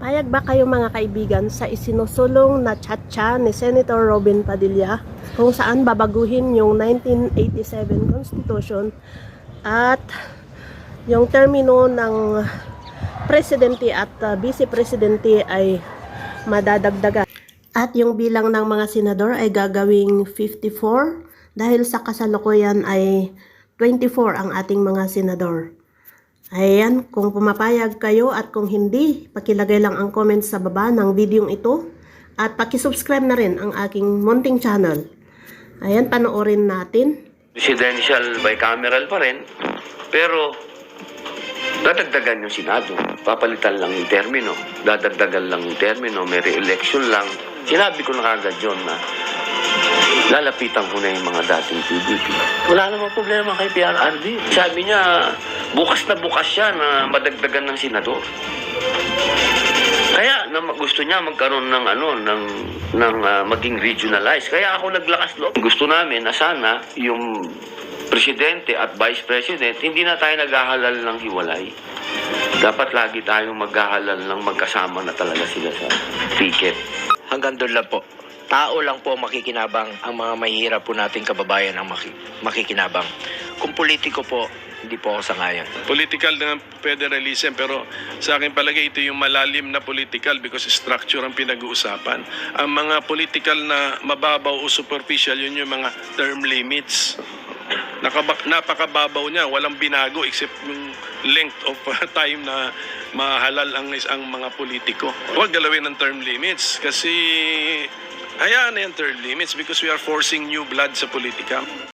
Payag ba kayo mga kaibigan sa isinusulong na chatcha ni Senator Robin Padilla kung saan babaguhin yung 1987 Constitution at yung termino ng presidente at uh, vice presidente ay madadagdagan. At yung bilang ng mga senador ay gagawing 54 dahil sa kasalukuyan ay 24 ang ating mga senador. Ayan, kung pumapayag kayo at kung hindi, pakilagay lang ang comments sa baba ng videong ito at pakisubscribe na rin ang aking munting channel. Ayan, panoorin natin. presidential bicameral pa rin, pero dadagdagan yung Senado. Papalitan lang yung termino. Dadagdagan lang yung termino. May re-election lang. Sinabi ko na kagad yun na lalapitan ko na yung mga dating PDP. Wala namang problema kay PRRD. Sabi niya, bukas na bukas siya na madagdagan ng senador. Kaya na gusto niya magkaroon ng ano ng ng ah, maging regionalized. Kaya ako naglakas loob. Gusto namin na sana yung presidente at vice president hindi na tayo naghahalal ng hiwalay. Dapat lagi tayong maghahalal ng magkasama na talaga sila sa ticket. Hanggang doon lang po. Tao lang po ang makikinabang, ang mga mahihirap po nating kababayan ang maki- makikinabang. Kung politiko po, hindi po ako sangayon. political na federalism pero sa akin palagay ito yung malalim na political because structure ang pinag-uusapan. Ang mga political na mababaw o superficial yun yung mga term limits. Nakaba- napakababaw niya, walang binago except yung length of time na mahalal ang isang mga politiko. Huwag galawin ng term limits kasi hayaan term limits because we are forcing new blood sa politika.